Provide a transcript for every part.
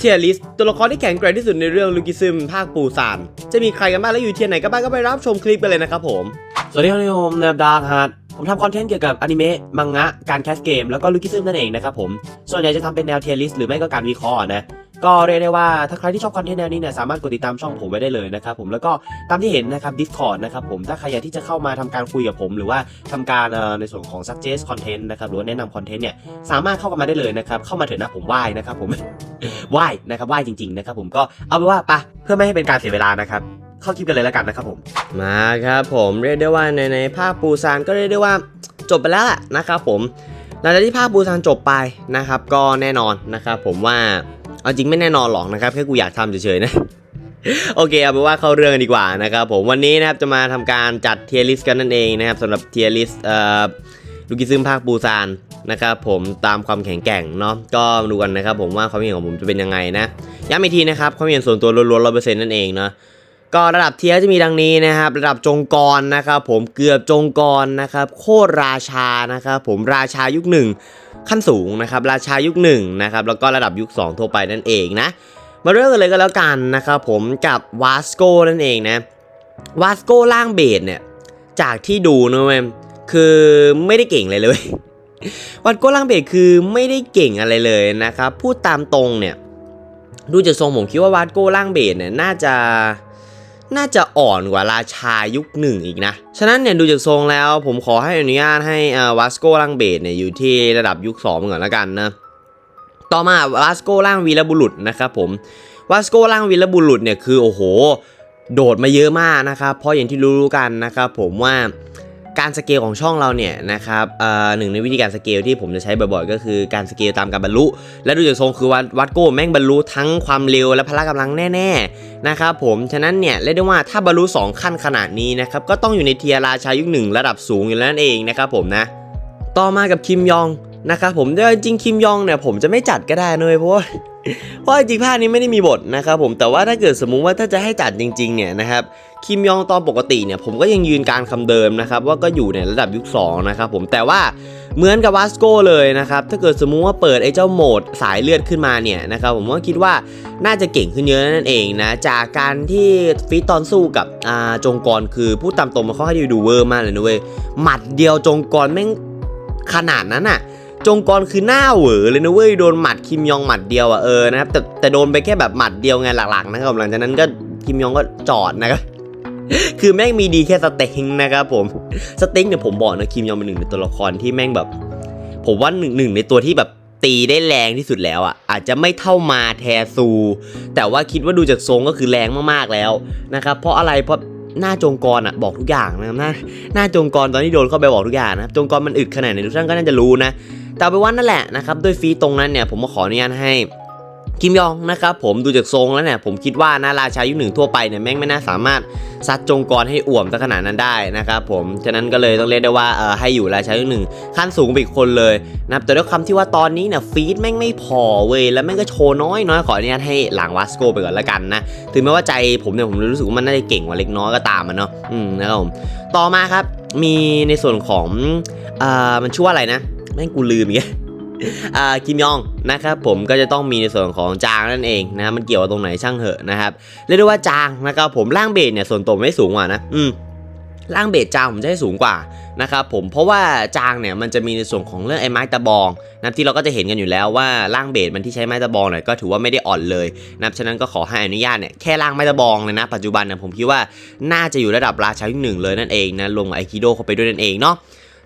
เทียริสตัวละครที่แข็งแกร่งที่สุดในเรื่องลูกิซึมภาคปูซานจะมีใครกันบ้างและอยู่เทียร์ไหนกันบ้างก็ไปรับชมคลิปกันเลยนะครับผม สวัสดีครับผมเนมดาร์ครับผมทำคอนเทนต์เกี่ยวกับอนิเมะมังงะการแคสเกมแล้วก็ลูกิซึมนั่นเองนะครับผม ส่วนใหญ่จะทำเป็นแนวเทียริสหรือไม่ก็การวิเคราะห์นะ ก็เรียกได้ว่าถ้าใครที่ชอบคอนเทนต์แนวนี้เนี่ยสามารถกดติดตามช่องผมไว้ได้เลยนะครับผมแล้วก็ตามที่เห็นนะครับ Discord นะครับผมถ้าใครอยากที่จะเข้ามาทำการคุยกับผมหรือว่าทำการในส่วนของ suggest content นะครับหรือแนะนำคอนเทนต์เนี่ยสามารถเข้ามาได้เลยนะครับเข้ามาเถอะนะผมไหว้นะครับผมไหว้นะครับไหว้จริงๆนะครับผมก็เอาเป็นว่าปะเพื่อไม่ให้เป็นการเสียเวลานะครับเข้าคลิปกันเลยแล้วกันนะครับผม มาครับผมเรียกได้ว่าในในภาคปูซานก็เรียกได้ว่าจบไปแล้วแหละนะครับผมหลังจากที่ภาคปูซานจบไปนะครับ ก็แน่นอนนะครับผมว่า เอาจริงไม่แน่นอนหรอกนะครับแค่กูอยากทำเฉยๆนะโอเคเอาเป็นว่าเข้าเรื่องกันดีกว่านะครับผมวันนี้นะครับจะมาทำการจัดเทียร์ลิสต์กันนั่นเองนะครับสำหรับเทียร์ลิสต์เอ่อลูกิซึมภาคปูซานนะครับผมตามความแข็งแกร่งเนาะก็ดูกันนะครับผมว่าความเห็นของผมจะเป็นยังไงนะย้ำอีกทีนะครับความเห็นส่วนตัวล้วนๆร้อยเปอร์เซ็นต์นั่นเองเนาะ ก็ระดับเทียจะมีดังนี้นะครับ ระดับจงกรนะครับผมเกือบจงกรนะครับ โคตรราชานะครับผมราชายุคหนึ่งขั้นสูงนะครับราชายุคหนึ่งนะครับแล้วก็ระดับยุค 2 ทั่วไปนั่นเองนะ มาเริ่มกันเลยก็แล้วกันนะครับผมกับวาสโกนั่นเองนะวาสโกล่างเบสเนี่ยจากที่ดูนะเว้ยคือไม่ได้เก่งเลยเลยวัดโกล่างเบสคือไม่ได้เก่งอะไรเลยนะครับพูดตามตรงเนี่ยดูจากทรงผมคิดว่าวัดโกล่างเบสเนี่ยน่าจะ น่าจะอ่อนกว่าราชายุคหนึ่งอีกนะ ฉะนั้นเนี่ยดูจากทรงแล้วผมขอให้อนุญาตให้วัสโกล่างเบสเนี่ยอยู่ที่ระดับยุค2ก่อนล้วกันนะ ต่อมาวัสโกล่างวีรบุรุษนะครับผมวัสโกล่างวีรบุรุษเนี่ยคือโอ้โห โดดมาเยอะมากนะครับ เพราะอย่างที่รู้กันนะครับผมว่า การสเกลของช่องเราเนี่ยนะครับหนึ่งในวิธีการสเกลที่ผมจะใช้บ่อยๆ ก็คือการสเกลตามการบรรลุ และดูจากทรงคือวัดวัดโก้แม่งบรรลุทั้งความเร็วและพละกำลังแน่ๆนะครับผมฉะนั้นเนี่ยเรียกได้ว่าถ้าบรรลุ 2 ขั้นขนาดนี้นะครับก็ต้องอยู่ในเทียราชายุคหนึ่งระดับสูงอยู่แล้วนั่นเองนะครับผมนะต่อมากับคิมยองนะครับผมแต่จริงคิมยองเนี่ยผมจะไม่จัดก็ได้นะเว้ยเพราะว่า เพราะจริงภาคนี้ไม่ได้มีบทนะครับผมแต่ว่าถ้าเกิดสมมุติว่าถ้าจะให้จัดจริงๆเนี่ยนะครับคิมยองตอนปกติเนี่ยผมก็ยังยืนการคำเดิมนะครับว่าก็อยู่ในระดับยุค2นะครับผมแต่ว่าเหมือนกับวาสโกเลยนะครับถ้าเกิดสมมุติว่าเปิดไอ้เจ้าโหมดสายเลือดขึ้นมาเนี่ยนะครับผมก็คิดว่าน่าจะเก่งขึ้นเยอะนั่นเองนะจากการที่ฟีตตอนสู้กับอาจงกรคือพูดตามตรงมันค่อนข้างที่จะดูเวอร์มากเลยนะเว้ยหมัดเดียวจงกรแม่งขนาดนั้นอะ จงกรคือหน้าเหวอเลยนะเว้ยโดนหมัดคิมยองหมัดเดียวอะเออนะครับแต่แต่โดนไปแค่แบบหมัดเดียวไงหลักๆนะครับหลังจากนั้นก็คิมยองก็จอดนะครับคือแม่งมีดีแค่สเต็งนะครับผมสเต็งเนี่ยผมบอกนะคิมยองเป็นหนึ่งในตัวละครที่แม่งแบบ ผมว่าหนึ่งหนึ่งในตัวที่แบบตีได้แรงที่สุดแล้วอะอาจจะไม่เท่ามาแทซู แต่ว่าคิดว่าดูจากทรงก็คือแรงมากๆแล้วนะครับเพราะอะไรเพราะหน้าจงกรอะบอกทุกอย่างนะครับหน้าหน้าจงกรตอนที่โดนเข้าไปบอกทุกอย่างนะครับจงกรมันอึดขนาดไหนทุกท่านก็น่าจะรู้นะ แต่ไปว่านั่นแหละนะครับด้วยฟีตรงนั้นเนี่ยผมมาขออนุญาตให้คิมยองนะครับผมดูจากทรงแล้วเนี่ยผมคิดว่านะราชายุคหนึ่งทั่วไปเนี่ยแม่งไม่น่าสามารถซัดจงกรให้อ่วมซะขนาดนั้นได้นะครับผมฉะนั้นก็เลยต้องเรียกได้ว่าเออให้อยู่ราชายุคหนึ่งขั้นสูงไปอีกคนเลยนะครับแต่ด้วยคำที่ว่าตอนนี้เนี่ยฟีดแม่งไม่พอเว้ยแล้วแม่งก็โชว์น้อยน้อยขออนุญาตให้หลังวัสโกไปก่อนละกันนะถึงแม้ว่าใจผมเนี่ยผมรู้สึกว่ามันน่าจะเก่งกว่าเล็กน้อยก็ตามมันเนาะอืมนะครับผมต่อมาครับมีในส่วนของเอ่อมันชื่อว่าอะไรนะ ม่งกูลืมอีกแล้วอ่าคิมยองนะครับผมก็จะต้องมีในส่วนของจางนั่นเองนะครับมันเกี่ยวกับตรงไหนช่างเหอะนะครับเรียกได้ว่าจางนะครับผมร่างเบสเนี่ยส่วนตัวไม่สูงกว่านะ อืมร่างเบสจางผมจะให้สูงกว่านะครับผมเพราะว่าจางเนี่ยมันจะมีในส่วนของเรื่องไอ้ไม้ตะบองนะที่เราก็จะเห็นกันอยู่แล้วว่าร่างเบสมันที่ใช้ไม้ตะบองเนี่ยก็ถือว่าไม่ได้อ่อนเลยนะฉะนั้นก็ขอให้อนุญาตเนี่ยแค่ร่างไม้ตะบองเลยนะปัจจุบันเนี่ยผมคิดว่าน่าจะอยู่ระดับราชาที่หนึ่งเลยนั่นเองนะลงไอคิโดเข้าไปด้วยนั่นเองเนาะ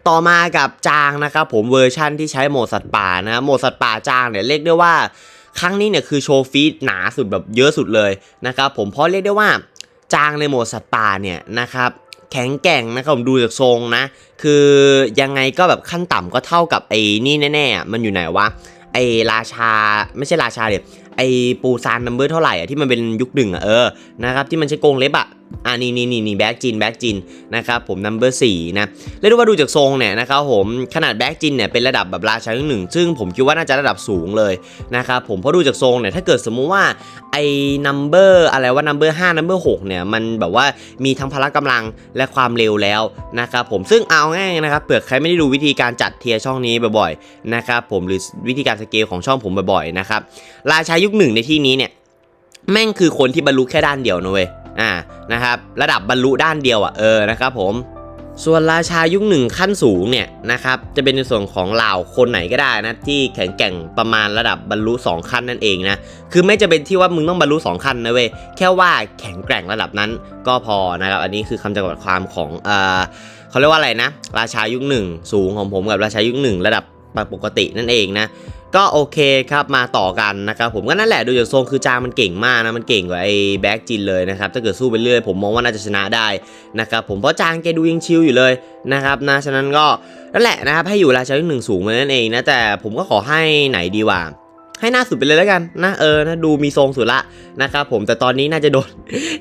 ต่อมากับจางนะครับผมเวอร์ชั่นที่ใช้โหมดสัตว์ป่านะโหมดสัตว์ป่าจางเนี่ยเรียกได้ว่าครั้งนี้เนี่ยคือโชว์ฟีดหนาสุดแบบเยอะสุดเลยนะครับผมเพราะเรียกได้ว่าจางในโหมดสัตว์ป่าเนี่ยนะครับแข็งแกร่งนะครับผมดูจากทรงนะ คือยังไงก็แบบขั้นต่ำก็เท่ากับไอ้นี่แน่ๆ มันอยู่ไหนวะไอ้ราชาไม่ใช่ราชาเดี๋ยไอ้ปูซานนัมเบอร์เท่าไหร่อะที่มันเป็นยุคหนึ่งอะเออนะครับที่มันใช้กรงเล็บอะ อ่านี่นี่นี่นี่แบ็กจินแบ็กจินนะครับผมนัมเบอร์สี่นะเรียกว่าดูจากทรงเนี่ยนะครับผมขนาดแบ็กจินเนี่ยเป็นระดับแบบราชายุคหนึ่งซึ่งผมคิดว่าน่าจะระดับสูงเลยนะครับผมเพราะดูจากทรงเนี่ยถ้าเกิดสมมุติว่าไอ้นัมเบอร์อะไรว่านัมเบอร์ห้านัมเบอร์หกเนี่ยมันแบบว่ามีทั้งพละกำลังและความเร็วแล้วนะครับผมซึ่งเอาง่ายๆนะครับเผื่อใครไม่ได้ดูวิธีการจัดเทียร์ช่องนี้บ่อยๆนะครับผมหรือวิธีการสเกลของช่องผมบ่อยๆนะครับราชายุคหนึ่งในที่นี้เนี่ยแม่งคือคนที่บรรลุแค่ด้านเดียวนะเว้ย อ่านะครับระดับบรรลุด้านเดียวอะเออนะครับผมส่วนราชายุคหนึ่งขั้นสูงเนี่ยนะครับจะเป็นในส่วนของเหล่าคนไหนก็ได้นะที่แข็งแกร่งประมาณระดับบรรลุ 2 ขั้นนั่นเองนะคือไม่จะเป็นที่ว่ามึงต้องบรรลุ 2 ขั้นนะเว้ยแค่ว่าแข็งแกร่งระดับนั้นก็พอนะครับอันนี้คือคำจำกัดความของเอ่อเขาเรียกว่าอะไรนะ ราชายุคหนึ่งสูงของผมกับราชายุคหนึ่งระดับปกตินั่นเองนะ ก็โอเคครับมาต่อกันนะครับผมก็นั่นแหละดูจากทรงคือจางมันเก่งมากนะมันเก่งกว่าไอ้แบ็กจินเลยนะครับถ้าเกิดสู้ไปเรื่อยผมมองว่าน่าจะชนะได้นะครับผมเพราะจางแกดูยังชิลอยู่เลยนะครับนะฉะนั้นก็นั่นแหละนะครับให้อยู่ราชายุคหนึ่งสูงมานั่นเองนะแต่ผมก็ขอให้ไหนดีว่าให้หน้าสุดไปเลยแล้วกันนะเออนะดูมีทรงสุดละนะครับผมแต่ตอนนี้น่าจะโดน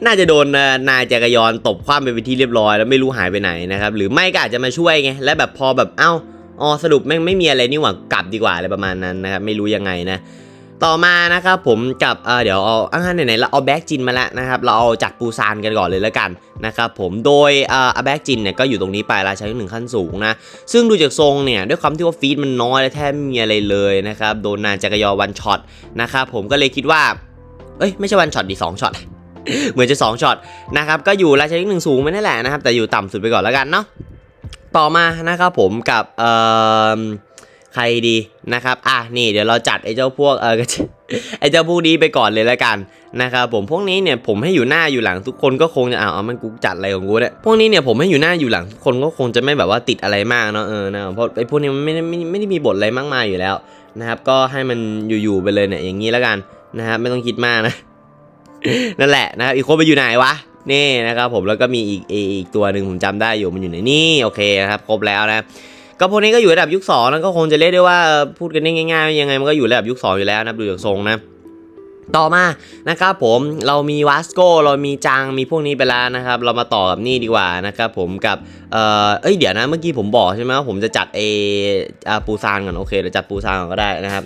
น่าจะโดนนายจักรยอนตบคว่ำไปเป็นที่เรียบร้อย แล้วไม่รู้หายไปไหนนะครับหรือไม่ก็อาจจะมาช่วยไงและแบบพอแบบเอ้า อ๋อสรุปแม่งไม่มีอะไรนี่หว่ากลับดีกว่าอะไรประมาณนั้นนะครับไม่รู้ยังไงนะต่อมานะครับผมกับเออเดี๋ยวเอาอ่าไหนๆเราเอาแบ็กจินมาแล้วนะครับเราเอาจัดปูซานกันก่อนเลยแล้วกันนะครับผมโดยเอ่อแบ็กจินเนี่ยก็อยู่ตรงนี้ไปราชายุคหนึ่งขั้นสูงนะซึ่งดูจากทรงเนี่ยด้วยความที่ว่าฟีดมันน้อยและแทบไม่มีอะไรเลยนะครับโดนนานจักรยอวันช็อตนะครับผมก็เลยคิดว่าเอ้ยไม่ใช่วันช็อตดิสองช็อตเหมือนจะสองช็อตนะครับก็อยู่ราชายุคหนึ่งสูงไปนั่นแหละนะครับแต่อยู่ต่ำสุดไปก่อนแล้วกันเนาะ ต่อมานะครับผมกับเอ่อใครดีนะครับ อะนี่เดี๋ยวเราจัดไอ้เจ้าพวกเออไอ้เจ้าพวกนี้ไปก่อนเลยแล้วกันนะครับผมพวกนี้เนี่ยผมให้อยู่หน้าอยู่หลังทุกคนก็คงจะอ้าเอามันกูจัดอะไรของกูเนี่ยพวกนี้เนี่ยผมให้อยู่หน้าอยู่หลังทุกคนก็คงจะไม่แบบว่าติดอะไรมากเนาะเออนะเพราะไอ้พวกนี้มันไม่ได้ไม่ไม่ได้มีบทอะไรมากมายอยู่แล้วนะครับ ก็ให้มันอยู่ๆไปเลยเนี่ยอย่างนี้แล้วกันนะครับไม่ต้องคิดมากนะนั่นแหละนะครับอีกคนไปอยู่ไหนวะ นี่นะครับผมแล้วก็มีอีกอีกตัวหนึ่งผมจำได้อยู่มันอยู่ในนี่โอเคนะครับครบแล้วนะก็พวกนี้ก็อยู่ระดับยุค2แล้วก็คงจะเรียกได้ว่าพูดกันง่ายๆยังไงมันก็อยู่ระดับยุค2อยู่แล้วนะดูจากทรงนะต่อมานะครับผมเรามีวาสโกเรามีจังมีพวกนี้ไปแล้วนะครับ เรามาต่อกับนี่ดีกว่านะครับผมกับเออเอ้ยเดี๋ยวนะเมื่อกี้ผมบอกใช่ไหมว่าผมจะจัดเออปูซานก่อนโอเคเดี๋ยวจัดปูซานก่อนก็ได้นะครับ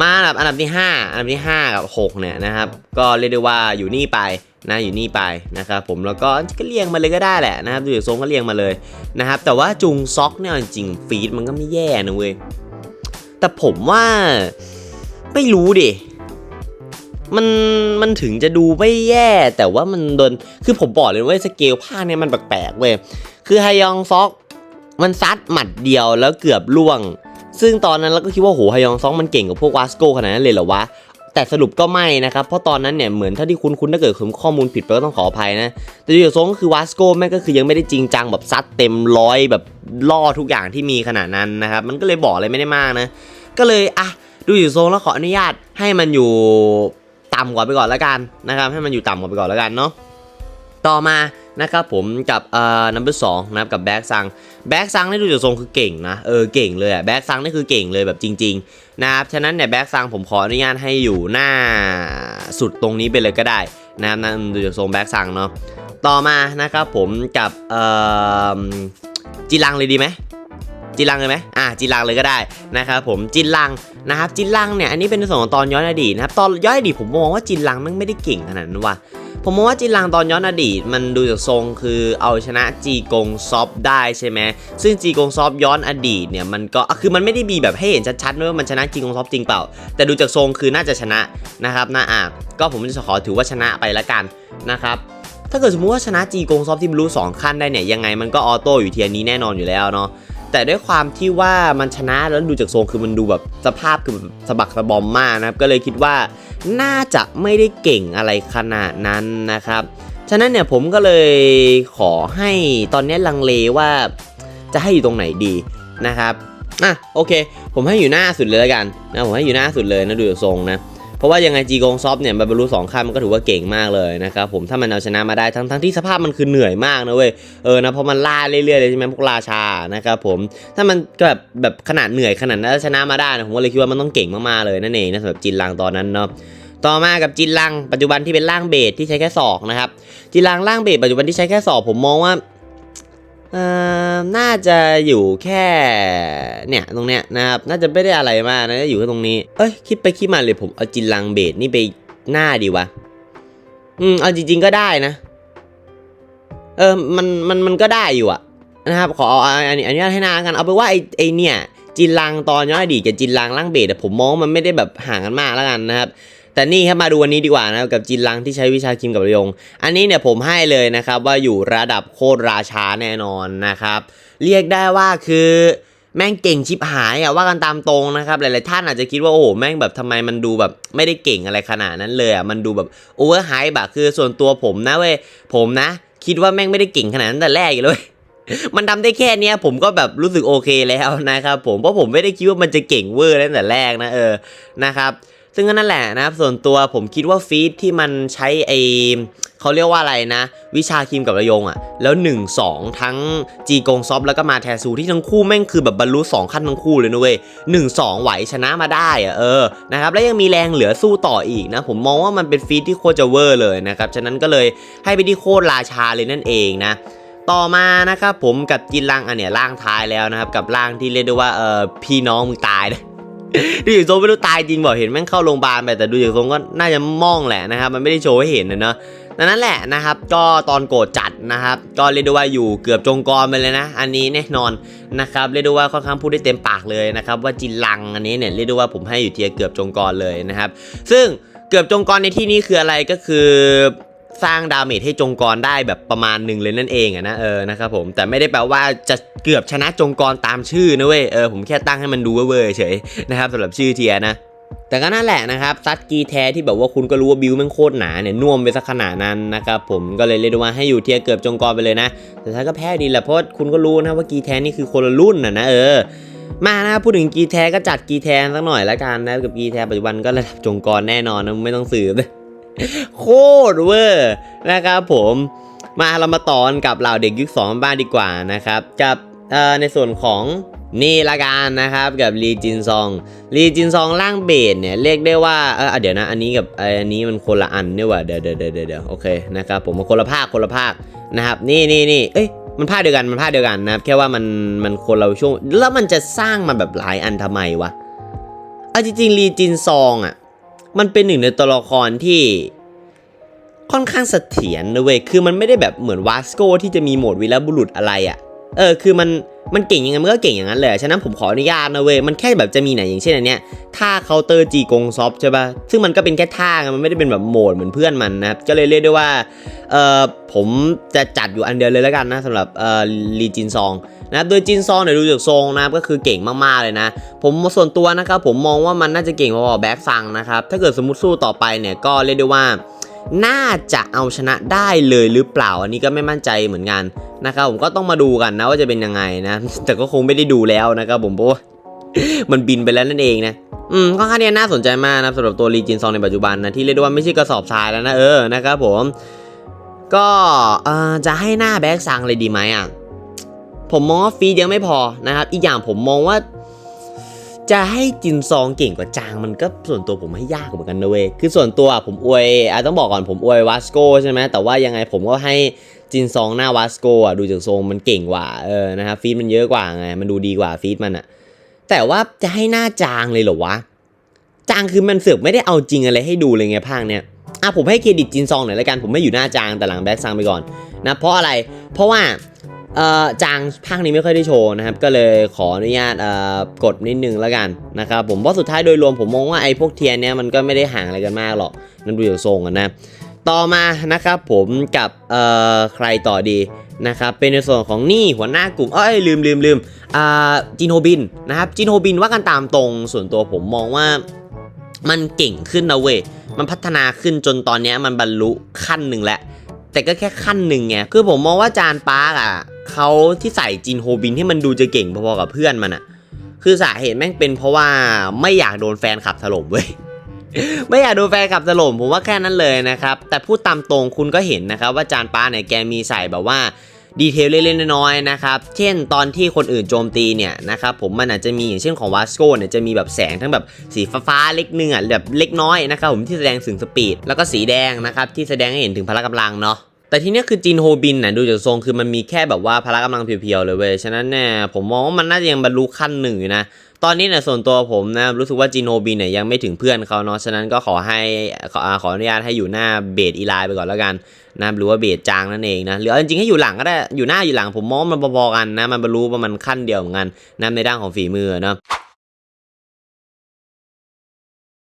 มาอันดับอันดับที่ 5 อันดับที่ 5 กับ 6 เนี่ยนะครับ ก็เรียกได้ว่าอยู่นี่ไป นะอยู่นี่ไปนะครับผมแล้วก็ก็เรียงมาเลยก็ได้แหละนะครับดูจากทรงก็เรียงมาเลยนะครับแต่ว่าจุงซ็อกเนี่ยจริงฟีดมันก็ไม่แย่นะเว้ยแต่ผมว่าไม่รู้ดิมันมันถึงจะดูไม่แย่แต่ว่ามันโดนคือผมบอกเลยว่าสเกลภาคเนี่ยมันแปลกๆเว้ยคือไฮยองซ็อกมันซัดหมัดเดียวแล้วเกือบล่วง ซึ่งตอนนั้นเราก็คิดว่าโหไฮยองซองมันเก่งกว่าพวกวาสโกขนาดนั้นเลยเหรอวะ แต่สรุปก็ไม่นะครับ เพราะตอนนั้นเนี่ยเหมือนถ้าที่คุณคุณถ้าเกิดผมข้อมูลผิดไปก็ต้องขออภัยนะ แต่ดูจากทรงก็คือวาสโกแม่ก็คือยังไม่ได้จริงจังแบบซัดเต็มร้อยแบบล่อทุกอย่างที่มีขนาดนั้นนะครับ มันก็เลยบอกอะไรไม่ได้มากนะ ก็เลยอะดูอยู่ทรงแล้วขออนุญาตให้มันอยู่ต่ำกว่าไปก่อนแล้วกันนะครับให้มันอยู่ต่ำกว่าไปก่อนแล้วกันเนาะต่อมานะครับผมกับเอ่อ number สองนะครับกับแบ็กซังแบ็กซังนี่ดูจากทรงคือเก่งนะเออเก่งเลยอะแบ็กซังนี่คือเก่งเลยแบบจริง ๆ นะครับ ฉะนั้นเนี่ยแบ็กซังผมขออนุญาตให้อยู่หน้าสุดตรงนี้ไปเลยก็ได้นะครับนั่นดูจากทรงแบ็กซังเนาะ ต่อมานะครับผมกับจิรังเลยดีไหมจิรังเลยไหมอ่าจิรังเลยก็ได้นะครับผมจิรังนะครับจิรังเนี่ยอันนี้เป็นในส่วนของตอนย้อนอดีตนะครับตอนย้อนอดีตผมมองว่าจิรังมันไม่ได้เก่งขนาดนั้นว่ะ ผมมองว่าจินลังตอนย้อนอดีต มันดูจากทรงคือเอาชนะจีกงซอฟได้ใช่ไหมซึ่งจีกงซอฟย้อนอดีตเนี่ยมันก็คือมันไม่ได้มีแบบให้เห็นชัดๆว่ามันชนะจีกงซอฟจริงเปล่า แต่ดูจากทรงคือน่าจะชนะนะครับน่าอะก็ผมจะขอถือว่าชนะไปละกันนะครับถ้าเกิดสมมติว่าชนะจีกงซอฟที่บรรลุสองขั้นได้เนี่ยยังไงมันก็ออโต้อยู่เทียนนี้แน่นอนอยู่แล้วเนาะ แต่ด้วยความที่ว่ามันชนะแล้วดูจากทรงคือมันดูแบบสภาพคือแบบสะบักสะบอมมากนะครับ ก็เลยคิดว่าน่าจะไม่ได้เก่งอะไรขนาดนั้นนะครับ ฉะนั้นเนี่ยผมก็เลยขอให้ตอนนี้ลังเลว่าจะให้อยู่ตรงไหนดีนะครับอะโอเค ผมให้อยู่หน้าสุดเลยแล้วกันนะผมให้อยู่หน้าสุดเลยนะดูจากทรงนะ เพราะว่ายังไงจีกงซอฟเนี่ยมันบรรลุสองขั้นมันก็ถือว่าเก่งมากเลยนะครับผมถ้ามันเอาชนะมาได้ทั้งทั้งที่สภาพมันคือเหนื่อยมากนะเว้ยเออนะเพราะมันล่าเรื่อยๆเลยใช่ไหมพวกราชานะครับผมถ้ามันแบบแบบขนาดเหนื่อยขนาดนั้นชนะมาได้นะผมก็เลยคิดว่ามันต้องเก่งมากๆเลยนั่นเองนะสำหรับจินลังตอนนั้นเนาะต่อมากับจินลังปัจจุบันที่เป็นร่างเบสที่ใช้แค่ศอกนะครับจินลังร่างเบสปัจจุบันที่ใช้แค่ศอกผมมองว่า เอ่อน่าจะอยู่แค่เนี่ยตรงเนี้ยนะครับน่าจะไม่ได้อะไรมากนะอยู่แค่ตรงนี้เอ้ยคิดไปคิดมาเลยผมเอาจินลังเบสนี่ไปหน้าดีวะอืมเอาจริง ๆก็ได้นะ เออมันมันมันก็ได้อยู่อะนะครับขอเอาอันนี้อันนี้ให้นากันเอาไปว่าไอไอเนี่ยจินลังตอนย้อนอดีตกับจินลังร่างเบสอะผมมองมันไม่ได้แบบห่างกันมากแล้วกันนะครับ แต่นี่ครับมาดูอันนี้ดีกว่านะกับจินลังที่ใช้วิชาคิมกับระยง อันนี้เนี่ยผมให้เลยนะครับว่าอยู่ระดับโคตรราชาแน่นอนนะครับ เรียกได้ว่าคือแม่งเก่งชิบหายอะว่ากันตามตรงนะครับหลายๆท่านอาจจะคิดว่าโอ้โหแม่งแบบทำไมมันดูแบบไม่ได้เก่งอะไรขนาดนั้นเลยอะมันดูแบบโอเวอร์ไฮแบบคือส่วนตัวผมนะเว้ยผมนะ คิดว่าแม่งไม่ได้เก่งขนาดนั้นแต่แรกเลยมันทำได้แค่เนี้ยผมก็แบบรู้สึกโอเคแล้วนะครับผมเพราะผมไม่ได้คิดว่ามันจะเก่งเวอร์ตั้งแต่แรกนะเออนะครับ ซึ่งก็นั่นแหละนะครับส่วนตัวผมคิดว่าฟีดที่มันใช้ไอเขาเรียกว่าอะไรนะ วิชาคิมกับระยงอะ่ะ แล้ว 1 2 ทั้งจีกงซอฟแล้วก็มาแทซูที่ทั้งคู่แม่งคือแบบบรรลุ2ขั้นทั้งคู่เลยนะเว้ยหนึ่งสองไหวชนะมาได้อะเออนะครับแล้วยังมีแรงเหลือสู้ต่ออีกนะ ผมมองว่ามันเป็นฟีดที่โคตรจะเวอร์เลยนะครับฉะนั้นก็เลยให้ไปที่โคตรราชาเลยนั่นเองนะต่อมานะครับผมกับจินล่างอันเนี้ยล่างท้ายแล้วนะครับกับล่างที่เรียกได้ว่าเออพี่น้องมึงตายนะ ดูอย่างทรงไม่รู้ตายจริงบอกเห็นแม่งเข้าโรงพยาบาลไปแต่ดูอย่างทรงก็น่าจะม่องแหละนะครับมันไม่ได้โชว์ให้เห็นนะเนอะดังนั้นแหละนะครับก็ตอนโกรธจัดนะครับ ก็เรียกได้ว่าอยู่เกือบจงกรไปเลยนะ อันนี้แน่นอนนะครับเรียกได้ว่าค่อนข้างพูดได้เต็มปากเลยนะครับว่าจินลังอันนี้เนี่ยเรียกได้ว่าผมให้อยู่เทียเกือบจงกรเลยนะครับ ซึ่งเกือบจงกรในที่นี้คืออะไรก็คือ สร้างดาเมจให้จงกรได้แบบประมาณหนึ่งเลยนั่นเองอะนะเออนะครับผมแต่ไม่ได้แปลว่าจะเกือบชนะจงกรตามชื่อนะเว้ยเออผมแค่ตั้งให้มันดูเว่อร์เฉยนะครับสำหรับชื่อเทียนะแต่ก็นั่นแหละนะครับซัดกีแท้ที่แบบว่าคุณก็รู้ว่าบิวมันโคตรหนาเนี่ยน่วมไปสักขนาดนั้นนะครับผมก็เลยเรียกได้ว่าให้อยู่เทียเกือบจงกรไปเลยนะ แต่ท้ายก็แพ้ดีแหละเพราะคุณก็รู้นะว่ากีแท้นี่คือคนละรุ่นนะนะเออมานะพูดถึงกีแท้ก็จัดกีแท้สักหน่อยละกันนะกับกีแท้ปัจจุบันก็ระดับจงกรแน่นอนนะไม่ต้องสืบ โคตรเวอร์นะครับผมมาเรามาต่อนกับเหล่าเด็กยุคสองบ้างดีกว่านะครับกับในส่วนของนี่ละกันนะครับกับลีจินซองลีจินซองร่างเบสเนี่ยเรียกได้ว่าเออเดี๋ยวนะอันนี้กับอันนี้มันคนละอันเนี่ยว่ะเดี๋ยวเดี๋ยวเดี๋ยวเดี๋ยวโอเคนะครับผมมันคนละภาคคนละภาคนะครับนี่นี่นี่เอ้ยมันภาคเดียวกันมันภาคเดียวกันนะครับแค่ว่ามันมันคนเราช่วง แล้วมันจะสร้างมาแบบหลายอันทำไมวะเอาจริงๆลีจินซองอะ มันเป็นหนึ่งในตัวละครที่ค่อนข้างเสถียรนะเว้ย คือมันไม่ได้แบบเหมือนวาสโกที่จะมีโหมดวีรบุรุษอะไรอะ่ะ เออ คือมัน มันเก่งยังไงมันก็เก่งอย่างนั้นเลยฉะนั้นผมขออนุญาตนะเว้ยมันแค่แบบจะมีไหนอย่างเช่นอันเนี้ยท่าเคาน์เตอร์จีกงซอฟใช่ปะ่ะซึ่งมันก็เป็นแค่ท่ามันไม่ได้เป็นแบบโหมดเหมือนเพื่อนมันนะครับก็เลยเรียกได้ว่าเออผมจะจัดอยู่อันเดียวเลยแล้วกันนะสำหรับเออลีจินซองนะครับโดยจินซองเนี่ยดูจากทรงนะครับก็คือเก่งมากๆเลยนะ ผมส่วนตัวนะครับผมมองว่ามันน่าจะเก่งพอๆแบ็กซังนะครับถ้าเกิดสมมติสู้ต่อไปเนี่ยก็เรียกได้ว่า น่าจะเอาชนะได้เลยหรือเปล่า อันนี้ก็ไม่มั่นใจเหมือนกันนะครับผมก็ต้องมาดูกันนะว่าจะเป็นยังไงนะ แต่ก็คงไม่ได้ดูแล้วนะครับผมเพราะว่ามันบินไปแล้วนั่นเองนะอืมค่อนข้างนี่น่าสนใจมากนะสำหรับตัวรีจินซองในปัจจุบันนะที่เรียกได้ว่าไม่ใช่กระสอบทรายแล้วนะเออนะครับผมก็จะให้หน้าแบ็กซังเลยดีไหมอะผมมองว่าฟีดยังไม่พอนะครับ อีกอย่างผมมองว่า จะให้จินซองเก่งกว่าจางมันก็ส่วนตัวผมให้ยากเหมือนกันนะเว้ยคือส่วนตัวผมอวยอะต้องบอกก่อนผมอวยวาสโกใช่ไหมแต่ว่ายังไงผมก็ให้จินซองหน้าวาสโกอะดูจากทรงมันเก่งกว่าเออนะครับฟีดมันเยอะกว่าไงมันดูดีกว่าฟีดมันอะแต่ว่าจะให้หน้าจางเลยเหรอวะจางคือมันเสือกไม่ได้เอาจริงอะไรให้ดูเลยไงภาคเนี้ยอะผมให้เครดิตจินซองหน่อยละกันผมไม่อยู่หน้าจางแต่หลังแบ็กซังไปก่อนนะเพราะอะไรเพราะว่า จางภาคนี้ไม่ค่อยได้โชว์นะครับ ก็เลยขออนุญาตกดนิดนึงแล้วกันนะครับผมเพราะสุดท้ายโดยรวมผมมองว่าไอ้พวกเทียนเนี้ยมันก็ไม่ได้ห่างอะไรกันมากหรอกนั่นดูจากทรงกันนะต่อมานะครับผมกับใครต่อดีนะครับเป็นในส่วนของนี่หัวหน้ากลุ่มเอ้ยลืมลืมลืมจินโฮบินนะครับจินโฮบินว่ากันตามตรงส่วนตัวผมมองว่ามันเก่งขึ้นนะเว้ยมันพัฒนาขึ้นจนตอนนี้มันบรรลุขั้นหนึ่งแล้ว แต่ก็แค่ขั้นหนึ่งไงคือผมมองว่าจานปาร์กอะเขาที่ใส่จินโฮบินให้มันดูจะเก่งพอๆกับเพื่อนมันอะ คือสาเหตุแม่งเป็นเพราะว่าไม่อยากโดนแฟนขับถล่มเว้ยไม่อยากโดนแฟนขับถล่มผมว่าแค่นั้นเลยนะครับ แต่พูดตามตรงคุณก็เห็นนะครับ ว่าจานปาเนี่ยแกมีใส่แบบว่าดีเทลเล็กๆน้อยๆนะครับ เช่นตอนที่คนอื่นโจมตีเนี่ยนะครับผมมันอาจจะมีอย่างเช่นของวาสโกเนี่ยจะมีแบบแสงทั้งแบบสีฟ้าๆเล็กนึงอะแบบเล็กน้อยนะครับผมที่แสดงถึงสปีดแล้วก็สีแดงนะครับที่แสดงให้เห็นถึงพละกำลังเนาะ แต่ทีเนี้ยคือจินโฮบินน่ะดูจากทรงคือมันมีแค่แบบว่าพละกำลังเพียวๆเลยเว้ยฉะนั้นเนี่ยผมมองว่ามันน่าจะยังบรรลุขั้นหนึ่งอยู่นะตอนนี้เนี่ยส่วนตัวผมนะรู้สึกว่าจินโฮบินเนี่ยยังไม่ถึงเพื่อนเขาเนาะฉะนั้นก็ขอให้ขออ่าขออนุญาตให้อยู่หน้าเบสอีไลไปก่อนแล้วกันนะหรือว่าเบสจางนั่นเองนะหรือเอาจริงๆให้อยู่หลังก็ได้อยู่หน้าอยู่หลังผมมองมันพอๆกันนะมันบรรลุว่ามันขั้นเดียวเหมือนกันนะในด้านของฝีมือเนาะ